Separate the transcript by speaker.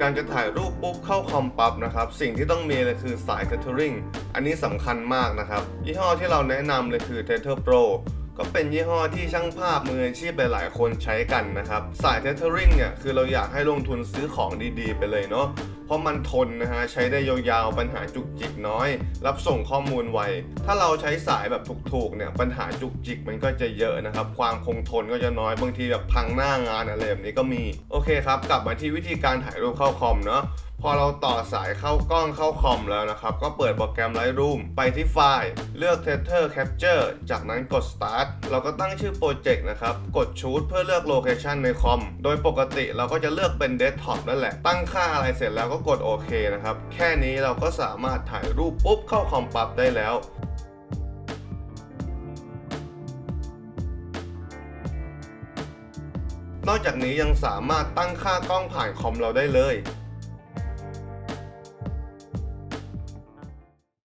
Speaker 1: การจะถ่ายรูปปุ๊บเข้าคอมปั๊บนะครับ สิ่งที่ต้องมีเลยคือสาย tethering อันนี้สำคัญมากนะครับ ยี่ห้อที่เราแนะนำเลยคือ Tether Pro ก็เป็นยี่ห้อที่ช่างภาพมืออาชีพหลาย ๆ คนใช้กันนะครับ สาย tethering เนี่ยคือเราอยากให้ลงทุนซื้อของดี ๆ ไปเลยเนาะเพราะมันทนนะฮะใช้ได้ยาวๆปัญหาจุกจิกน้อย รับส่งข้อมูลไว ถ้าเราใช้สายแบบถูกๆเนี่ยปัญหาจุกจิกมันก็จะเยอะนะครับ ความคงทนก็จะน้อยบางทีแบบพังหน้างานอะไรแบบนี้ก็มีโอเคครับกลับมาที่วิธีการถ่ายรูปเข้าคอมเนาะ พอเราต่อสายเข้ากล้องเข้าคอมแล้วนะครับ ก็เปิดโปรแกรม Lightroom ไปที่ไฟล์ เลือก Tether Capture จากนั้นกด Start เราก็ตั้งชื่อโปรเจกต์นะครับ กด Choose เพื่อเลือกโลเคชันในคอม โดยปกติเราก็จะเลือกเป็น Desktop นั่นแหละ ตั้งค่าอะไรเสร็จแล้วก็กดโอเคนะครับ แค่นี้เราก็สามารถถ่ายรูปปุ๊บเข้าคอมปั๊บได้แล้วนอกจากนี้ยังสามารถตั้งค่ากล้องผ่านคอมเราได้เลย